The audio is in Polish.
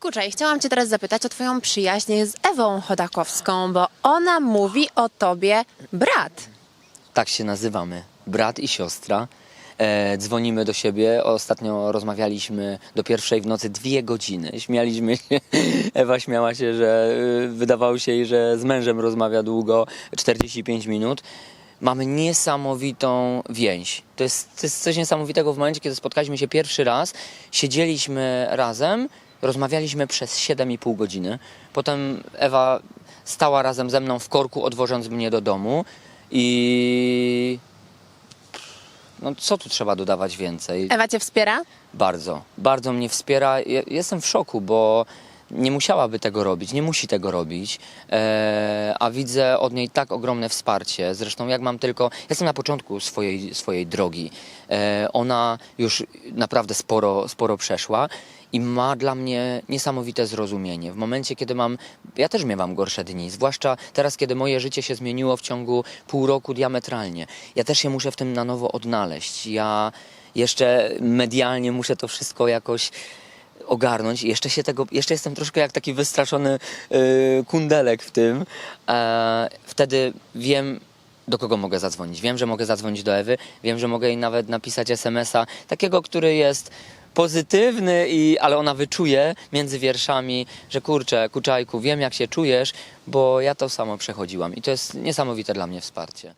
Kurczaj, chciałam Cię teraz zapytać o Twoją przyjaźń z Ewą Chodakowską, bo ona mówi o Tobie brat. Tak się nazywamy. Brat i siostra. E, dzwonimy do siebie. Ostatnio rozmawialiśmy do pierwszej w nocy dwie godziny. Śmialiśmy się. Ewa śmiała się, że y, wydawało się jej, że z mężem rozmawia długo 45 minut. Mamy niesamowitą więź. To jest, to jest coś niesamowitego w momencie, kiedy spotkaliśmy się pierwszy raz. Siedzieliśmy razem, rozmawialiśmy przez 7,5 godziny. Potem Ewa stała razem ze mną w korku, odwożąc mnie do domu. I no co tu trzeba dodawać więcej? Ewa Cię wspiera? Bardzo, bardzo mnie wspiera. Je- Jestem w szoku, bo nie musiałaby tego robić, nie musi tego robić, e, a widzę od niej tak ogromne wsparcie. Zresztą jak mam tylko, jestem na początku swojej, swojej drogi. E, ona już naprawdę sporo, sporo przeszła i ma dla mnie niesamowite zrozumienie. W momencie, kiedy mam, ja też miewam gorsze dni, zwłaszcza teraz, kiedy moje życie się zmieniło w ciągu pół roku diametralnie. Ja też się muszę w tym na nowo odnaleźć. Ja jeszcze medialnie muszę to wszystko jakoś ogarnąć. Jeszcze się tego, jeszcze jestem troszkę jak taki wystraszony yy, kundelek w tym. E, wtedy wiem, do kogo mogę zadzwonić. Wiem, że mogę zadzwonić do Ewy, wiem, że mogę jej nawet napisać SMS-a, takiego, który jest pozytywny, i, ale ona wyczuje między wierszami, że kurczę, Kuczajku, wiem jak się czujesz, bo ja to samo przechodziłam i to jest niesamowite dla mnie wsparcie.